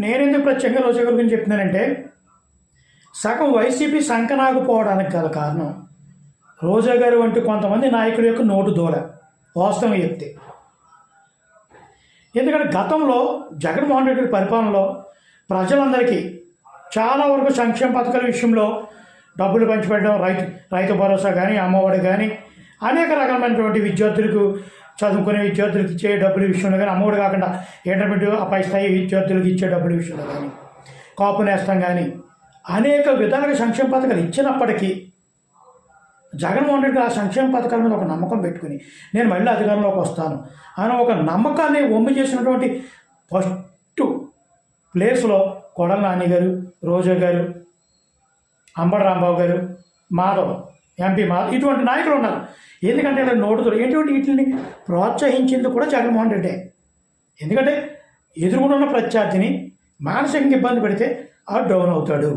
నేనెందుకు ప్రత్యేకంగా రోజా గురించి చెప్తున్నానంటే సగం వైసీపీ సంకనాకపోవడానికి గల కారణం రోజా గారు వంటి కొంతమంది నాయకుల యొక్క నోటు దూల వాస్తవం చెప్తే ఎందుకంటే గతంలో జగన్మోహన్ రెడ్డి పరిపాలనలో ప్రజలందరికీ చాలా వరకు సంక్షేమ పథకాల విషయంలో డబ్బులు పంచిపెట్టడం రైతు రైతు భరోసా కానీ అమ్మఒడి కానీ అనేక రకమైనటువంటి విద్యార్థులకు చదువుకునే విద్యార్థులకు ఇచ్చే డబ్బుల విషయంలో కానీ అమ్మఒడి కాకుండా ఇంటర్మీడియట్ పై స్థాయి విద్యార్థులకు ఇచ్చే డబ్బుల విషయంలో కానీ కాపు నేస్తం కానీ అనేక విధాలుగా సంక్షేమ పథకాలు ఇచ్చినప్పటికీ జగన్మోహన్ రెడ్డి ఆ సంక్షేమ పథకాల మీద ఒక నమ్మకం పెట్టుకుని నేను మళ్ళీ అధికారంలోకి వస్తాను అని ఒక నమ్మకాన్ని ఒమ్మి చేసినటువంటి ఫస్ట్ ప్లేస్లో కొడల నాని గారు రోజా గారు అంబడ రాంబాబు గారు మాధవ్ ఎంపీ మా ఇటువంటి నాయకులు ఉన్నారు. ఎందుకంటే ఇలా నోటుతో ఎటువంటి వీటిని ప్రోత్సహించింది కూడా జగన్మోహన్ రెడ్డే. ఎందుకంటే ఎదురుగునున్న ప్రత్యర్థిని మానసికంగా ఇబ్బంది పెడితే ఆ డౌన్ అవుతాడు.